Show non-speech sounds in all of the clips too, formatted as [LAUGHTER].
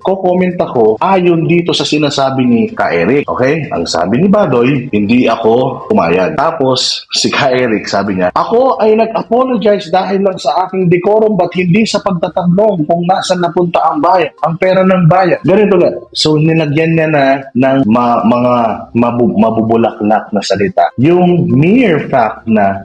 ko-comment ako ayon dito sa sinasabi ni Ka Eric. Okay? Ang sabi ni Badoy, hindi ako pumayag. Tapos, si Ka Eric sabi niya, ako ay nag-apologize dahil lang sa aking decorum but hindi sa pagtatanong kung nasan napunta ang bayan, ang pera ng bayan. Ganito lang. So, nilagyan niya na ng ma- mga mabu- mabubulaklak na salita. Yung mere fact na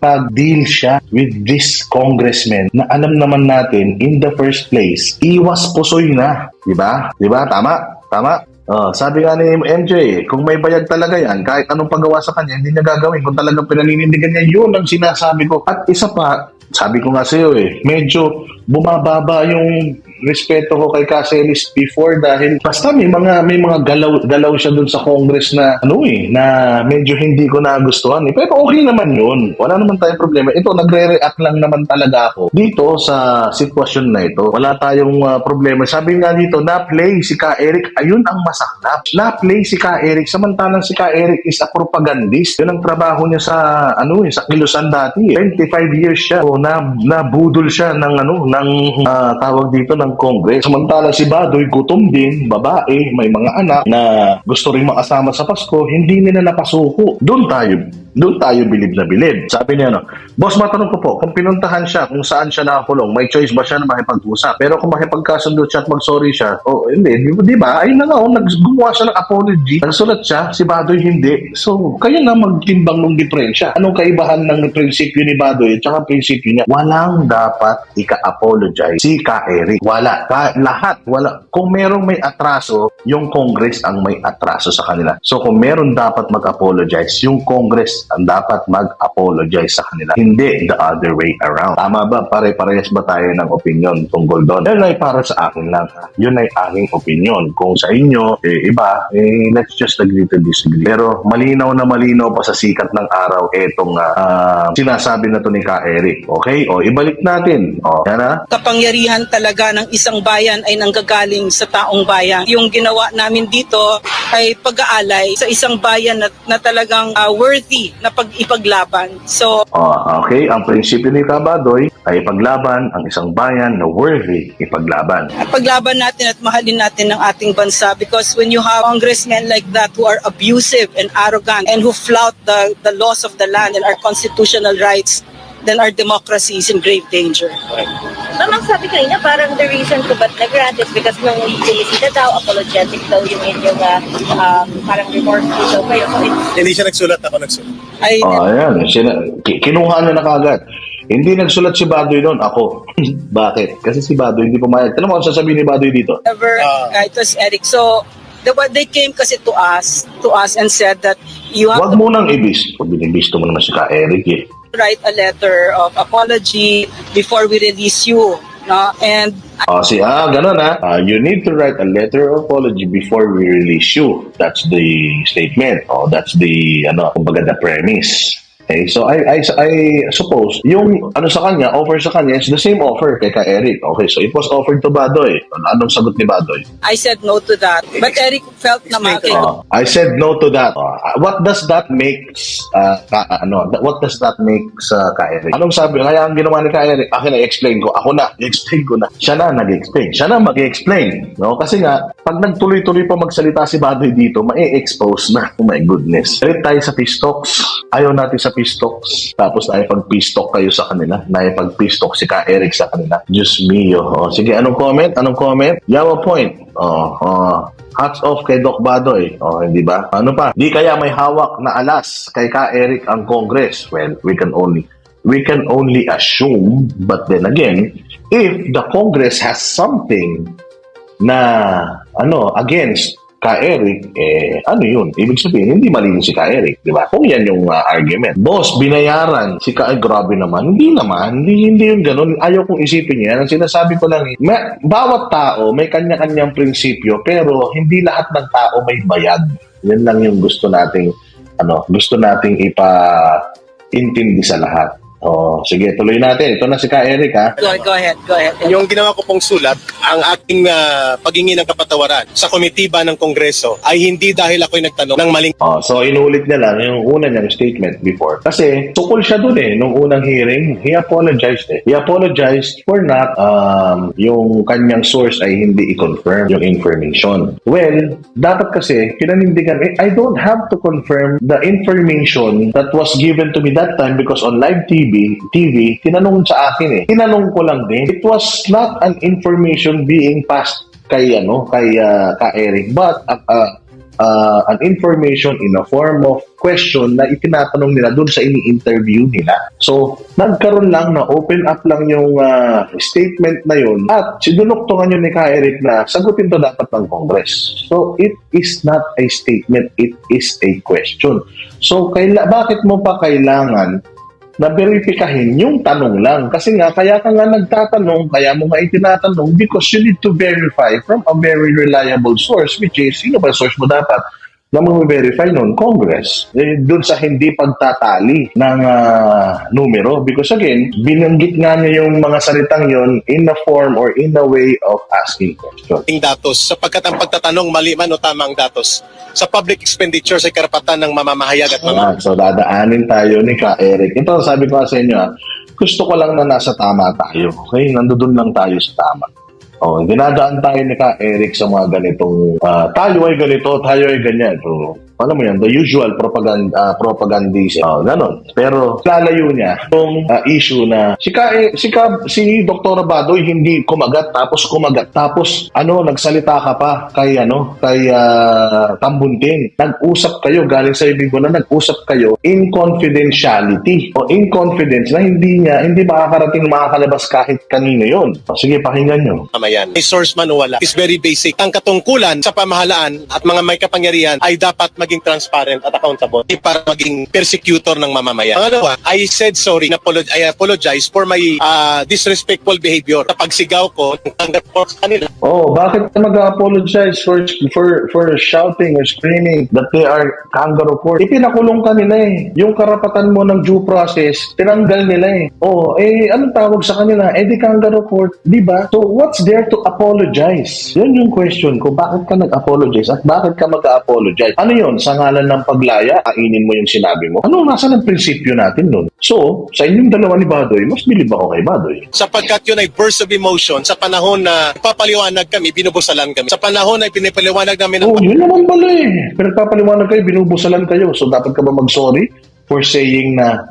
nakipag-deal siya with this congressman na alam naman natin in the first place, iwas pusoy na. Di ba? Di ba? Tama? Tama? Oh, sabi nga ni MJ, kung may bayag talaga yan, kahit anong paggawa sa kanya, hindi niya gagawin. Kung talagang pinaninindigan niya, yun ang sinasabi ko. At isa pa, sabi ko nga sa iyo eh, medyo bumababa yung respeto ko kay Caceres before dahil basta may mga may mga galaw galaw siya dun sa Congress na ano eh na medyo hindi ko nagustuhan eh. Pero okay naman yun. Wala naman tayong problema. Ito nagre-react lang naman talaga ako dito sa sitwasyon na ito. Wala tayong uh, problema. Sabi nga dito, na-play si Ka Eric. Ayun ang masaklap. Na-play si Ka Eric. Samantalang si Ka Eric is a propagandist. Yun ang trabaho niya sa ano eh, sa Kilusan dati. Eh. 25 years siya. O na nabudol siya ng ano ng ah, tawag dito ng Congress. Samantalang si Badoy gutom din, babae, may mga anak na gusto rin makasama sa Pasko, hindi nila napasuko. Doon tayo doon tayo bilib na bilib. Sabi niya, no, Boss, matanong ko po, kung pinuntahan siya, kung saan siya nakakulong, may choice ba siya na makipag-usap? Pero kung makipagkasundo siya at mag-sorry siya, o oh, hindi, di, ba? Ayun na nga, oh, gumawa siya ng apology. Nagsulat siya, si Badoy hindi. So, kayo na magtimbang ng diferensya. Anong kaibahan ng prinsipyo ni Badoy at saka prinsipyo niya? Walang dapat ika-apologize si Ka Eric. Wala. Ka- lahat. Wala. Kung merong may atraso, yung Congress ang may atraso sa kanila. So, kung meron dapat mag-apologize, yung Congress ang dapat mag-apologize sa kanila. Hindi the other way around. Tama ba? Pare-parehas ba tayo ng opinion tungkol doon? Yan ay para sa akin lang. Yun ay aking opinion. Kung sa inyo, eh, iba, eh, let's just agree to disagree. Pero malinaw na malinaw pa sa sikat ng araw etong ah, sinasabi na to ni Ka Eric. Okay? O, ibalik natin. O, yan ha? kapangyarihan talaga ng isang bayan ay nanggagaling sa taong bayan. Yung ginawa namin dito ay pag-aalay sa isang bayan na, na talagang ah, worthy na pag-ipaglaban. So, O, okay? Ang prinsipyo ni Kabadoy ay ipaglaban ang isang bayan na worthy ipaglaban. paglaban natin at mahalin natin ng ating bansa because when you have congressmen like that who are abusive and arrogant and who flout the, the laws of the land and our constitutional rights, then our democracy is in grave danger. Ma'am, ang sabi kanina, parang the reason ko ba't nag-grant is because nung bumisita daw, apologetic daw yung inyong uh, um, parang remorseful daw kayo. So, it's Hindi siya nagsulat, ako nagsulat. I, Oh, ayan. Sina, ki- kinuha na na kagad. Hindi nagsulat si Badoy doon, ako. [LAUGHS] Bakit? Kasi si Badoy hindi pumayag. Alam mo ang sasabihin ni Badoy dito? Never, Ah. uh, it was Eric. So, the, what they came kasi to us, to us and said that you have Huwag mo nang ibis. Pag binibisto mo naman si Ka Eric eh. Write a letter of apology before we release you. No? And Oh, si ah, ganun ah. Ah, you need to write a letter of apology before we release you. That's the statement. Oh, that's the ano, kumbaga the premise. Okay, so I, I, I suppose, yung ano sa kanya, offer sa kanya is the same offer kay ka Eric. Okay, so it was offered to Badoy. Anong sagot ni Badoy? I said no to that. But Eric felt naman, okay, Uh, I said no to that. Uh, what does that make uh, ka, ano, what does that make sa ka Eric? Anong sabi? Kaya ang ginawa ni ka Eric, akin na explain ko. Ako na, i-explain ko na. Siya na nag-explain. Siya na mag-explain. No? Kasi nga, pag nagtuloy-tuloy pa magsalita si Badoy dito, ma-expose na. Oh my goodness. Galit tayo sa pistoks. Ayaw natin sa pistoks. Tapos naipag-pistok kayo sa kanila. Naipag-pistok si ka Eric sa kanila. Diyos mio. Oh, sige, anong comment? Anong comment? Yawa point. Oh, oh. Hats off kay Doc Badoy. Oh, hindi ba? Ano pa? Di kaya may hawak na alas kay Ka Eric ang Congress. Well, we can only we can only assume, but then again, if the Congress has something na ano against Ka Eric, eh, ano yun? Ibig sabihin, hindi malinis si Ka Eric, di ba? Kung yan yung uh, argument. Boss, binayaran si Ka, grabe naman. Hindi naman, hindi, hindi yung ganun. Ayaw kong isipin yan. Ang sinasabi ko lang, may, bawat tao may kanya-kanyang prinsipyo, pero hindi lahat ng tao may bayad. Yan lang yung gusto nating, ano, gusto nating ipa intindi sa lahat. Oh, sige, tuloy natin. Ito na si Ka Eric ha. Go, go ahead, go ahead. Yung ginawa ko pong sulat, ang aking ah, paghingi ng kapatawaran sa komitiba ng Kongreso ay hindi dahil ako'y nagtanong ng maling Oh, so inulit niya lang yung una niyang statement before. Kasi tukol siya dun eh, nung unang hearing, he apologized eh. He apologized for not um, yung kanyang source ay hindi i-confirm yung information. Well, dapat kasi pinanindigan, eh, I don't have to confirm the information that was given to me that time because on live TV, TV, tinanong sa akin eh. Tinanong ko lang din. It was not an information being passed kay ano, kay uh, ka Eric, but uh, uh, an information in a form of question na itinatanong nila doon sa ini-interview nila. So, nagkaroon lang na open up lang yung uh, statement na yun at sinuluktungan yun ni Ka Eric na sagutin to dapat ng Congress. So, it is not a statement, it is a question. So, kaila, bakit mo pa kailangan na verifikahin yung tanong lang. Kasi nga, kaya ka nga nagtatanong, kaya mo nga itinatanong because you need to verify from a very reliable source which is, sino ba source mo dapat? Na mag-verify noon, Congress. Eh, doon sa hindi pagtatali ng ah, numero. Because again, binanggit nga niya yung mga salitang yon in a form or in a way of asking questions. datos sapagkat ang pagtatanong mali man o tama ang datos sa public expenditure sa karapatan ng mamamahayag at mga Ah, so dadaanin tayo ni Ka Eric. Ito sabi ko sa inyo, ah, gusto ko lang na nasa tama tayo. Okay, nandoon lang tayo sa tama. Oh, dinadaan tayo ni Ka Eric sa mga ganitong ah, tayo ay ganito, tayo ay ganyan. So, alam mo yan, the usual propaganda propagandism. Oh, ganon. Pero lalayo niya yung ah, issue na si Ka, eh, si Ka, si Dr. Badoy hindi kumagat tapos kumagat tapos ano nagsalita ka pa kay ano kay ah, Tambuntin. Nag-usap kayo galing sa ibig na nag-usap kayo in confidentiality o in confidence na hindi niya hindi makakarating makakalabas kahit kanino yon. Sige pakinggan niyo. mamamayan. May source man o wala is very basic. Ang katungkulan sa pamahalaan at mga may kapangyarihan ay dapat maging transparent at accountable para maging persecutor ng mamamayan. Pangalawa, I said sorry, apolo- I apologize for my ah, disrespectful behavior. Sa pagsigaw ko, ng po sa kanila. Oh, bakit mag-apologize for for for shouting or screaming that they are kangaroo court? Ipinakulong ka nila eh. Yung karapatan mo ng due process, tinanggal nila eh. Oh, eh anong tawag sa kanila? Eh di kangaroo court, di ba? So what's there to apologize? Yun yung question ko, bakit ka nag-apologize at bakit ka mag-apologize? Ano yun? Sa ngalan ng paglaya, kainin mo yung sinabi mo? Ano nasa ng prinsipyo natin nun? So, sa inyong dalawa ni Badoy, mas bilib ako kay Badoy. sapagkat yun ay burst of emotion sa panahon na ipapaliwanag kami, binubusalan kami. Sa panahon na pinipaliwanag namin ang Oh, yun naman pala eh. Pinagpapaliwanag kayo, binubusalan kayo. So, dapat ka ba mag-sorry for saying na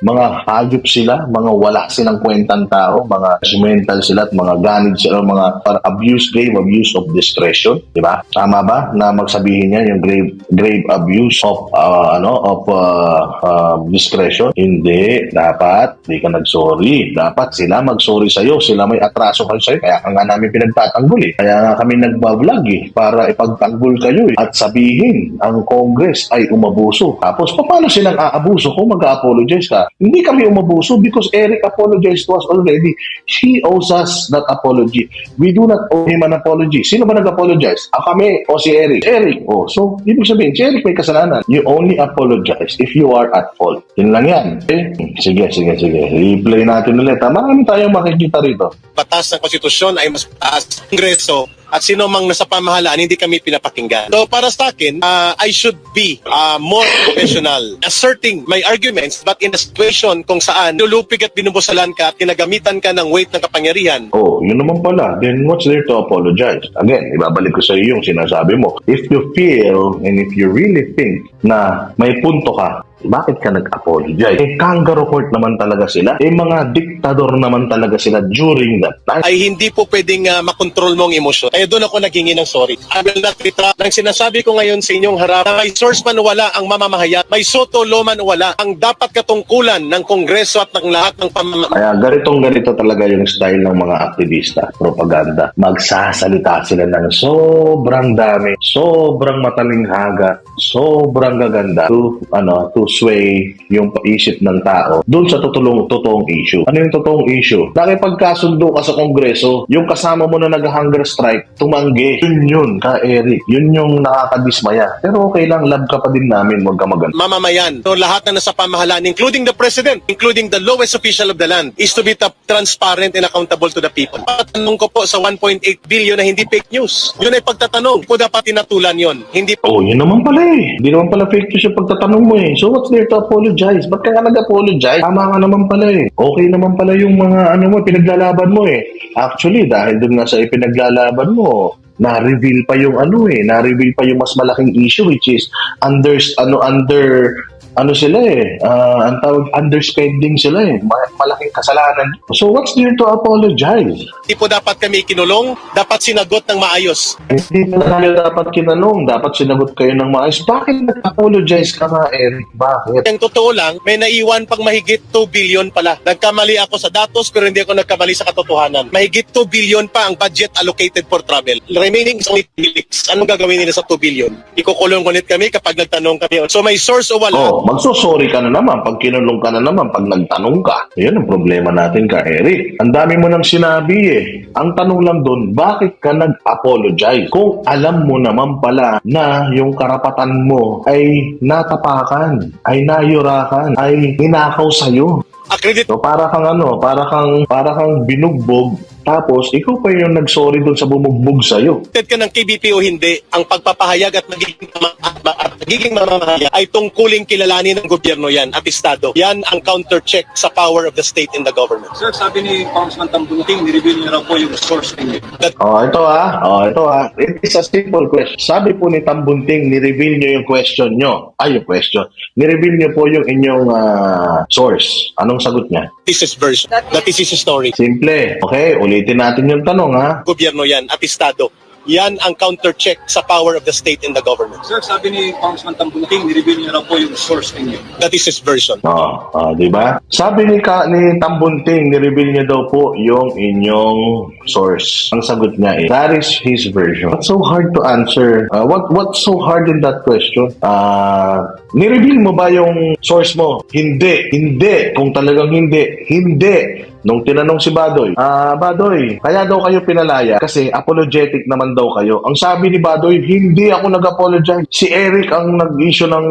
mga hayop sila, mga wala silang kwentang tao, mga judgmental sila at mga ganid sila, mga para abuse, grave abuse of discretion, di ba? Tama ba na magsabihin niya yung grave grave abuse of uh, ano of uh, uh, discretion? Hindi, dapat di ka nagsorry. Dapat sila magsorry sa iyo, sila may atraso kayo sa Kaya ka nga namin pinagtatanggol eh. Kaya nga kami nagbablog eh para ipagtanggol kayo eh. At sabihin ang Congress ay umabuso. Tapos paano silang aabuso kung mag-apologize ka? Hindi kami umabuso because Eric apologized to us already. He owes us that apology. We do not owe him an apology. Sino ba nag-apologize? Ah, kami o si Eric? Eric. Oh, so, ibig sabihin, si Eric may kasalanan. You only apologize if you are at fault. Yun lang yan. Eh, sige, sige, sige. I-play natin ulit. Marami tayong makikita rito. batas ng konstitusyon ay mas taas Kongreso at sino mang nasa pamahalaan, hindi kami pinapakinggan. So para sa akin, uh, I should be uh, more professional, asserting my arguments but in a situation kung saan lulupig at binubusalan ka at kinagamitan ka ng weight ng kapangyarihan, Oh, yun naman pala. Then what's there to apologize? Again, ibabalik ko sa iyo yung sinasabi mo. If you feel and if you really think na may punto ka, bakit ka nag-apologize? Eh, kangaroo court naman talaga sila. Eh, mga diktador naman talaga sila during that time. ay hindi po pwedeng uh, makontrol mo ang emosyon. Kaya doon ako naghingi ng sorry. I will not retract. Ang sinasabi ko ngayon sa inyong harap, na may source man wala ang mamamahayag, may soto lo man wala, ang dapat katungkulan ng Kongreso at ng lahat ng pamamamayang Kaya ganitong ganito talaga yung style ng mga aktivista, propaganda. Magsasalita sila ng sobrang dami, sobrang matalinghaga, sobrang gaganda to, ano, to sway yung isip ng tao doon sa tutulong, totoong issue. Ano yung totoong issue? Nakipagkasundo ka sa kongreso, yung kasama mo na nag-hunger strike, tumanggi. Yun yun, ka Eric. Yun yung nakakadismaya. Pero okay lang, love ka pa din namin, huwag ka maganda. mamamayan, so lahat na nasa pamahalaan, including the president, including the lowest official of the land, is to be transparent and accountable to the people. Patanong ko po sa 1.8 billion na hindi fake news. Yun ay pagtatanong. Po dapat tinatulan yon. Hindi Oh, yun naman pala eh. Hindi naman pala fake news yung pagtatanong mo eh. So what's there to apologize? Ba't ka nga nag-apologize? Tama ka naman pala eh. Okay naman pala yung mga ano mo, pinaglalaban mo eh. Actually, dahil dun nga sa ipinaglalaban mo, na-reveal pa yung ano eh, na-reveal pa yung mas malaking issue which is under, ano, under, ano sila eh, ah, ang tawag, underspending sila eh. Ma- malaking kasalanan. So what's there to apologize? Hindi po dapat kami kinulong, dapat sinagot ng maayos. Hindi na tayo dapat kinanong, dapat sinagot kayo ng maayos. Bakit nag-apologize ka nga, Eric? Bakit? Ang totoo lang, may naiwan pang mahigit 2 billion pala. Nagkamali ako sa datos pero hindi ako nagkamali sa katotohanan. Mahigit 2 billion pa ang budget allocated for travel. Remaining is only 3 weeks. Anong gagawin nila sa 2 billion? Ikukulong ulit kami kapag nagtanong kami. So may source o wala? Oh, magsusorry ka na naman pag kinulong ka na naman pag nagtanong ka. Yan ang problema natin ka, Eric. Ang dami mo nang sinabi eh. Ang tanong lang doon, bakit ka nag-apologize? Kung alam mo naman pala na yung karapatan mo ay natapakan, ay nayurakan, ay ninakaw sa'yo. Accredit So para kang ano, para kang para kang binugbog tapos ikaw pa yung nagsorry doon sa bumugbog sa'yo. ka ng KBP o hindi, ang pagpapahayag at magiging, mama- at magiging mamamahayag ay tungkuling kilalanin ng gobyerno yan at Estado. Yan ang counter-check sa power of the state and the government. Sir, sabi ni Congressman Tambuting, ni-reveal niyo raw po yung source ninyo. Oh, ito ah. Oh, ito ah. It is a simple question. Sabi po ni Tambunting, ni-reveal niyo yung question niyo. Ay, yung question. Ni-reveal niyo po yung inyong ah, source. Anong sagot niya? This is version. That is his story. Simple. Okay, ulitin natin yung tanong ha. Gobyerno yan at Estado. Yan ang counter-check sa power of the state and the government. Sir, sabi ni Congressman Tambuting, ni-reveal niyo raw po yung source ninyo. That is his version. Oh, oh, di ba? Sabi ni, ka, ni Tambunting, ni-reveal niya daw po yung inyong source. Ang sagot niya eh, that is his version. What's so hard to answer? Uh, what What's so hard in that question? Uh, ni-reveal mo ba yung source mo? Hindi. Hindi. Kung talagang hindi. Hindi. Nung tinanong si Badoy, ah, Badoy, kaya daw kayo pinalaya kasi apologetic naman daw kayo. Ang sabi ni Badoy, hindi ako nag-apologize. Si Eric ang nag-issue ng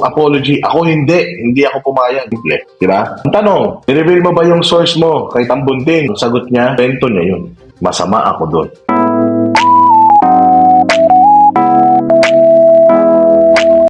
apology. Ako hindi. Hindi ako pumayag. Simple. Di ba? Ang tanong, nireveal mo ba yung source mo kay Tambunting? Ang sagot niya, bento niya yun. Masama ako doon.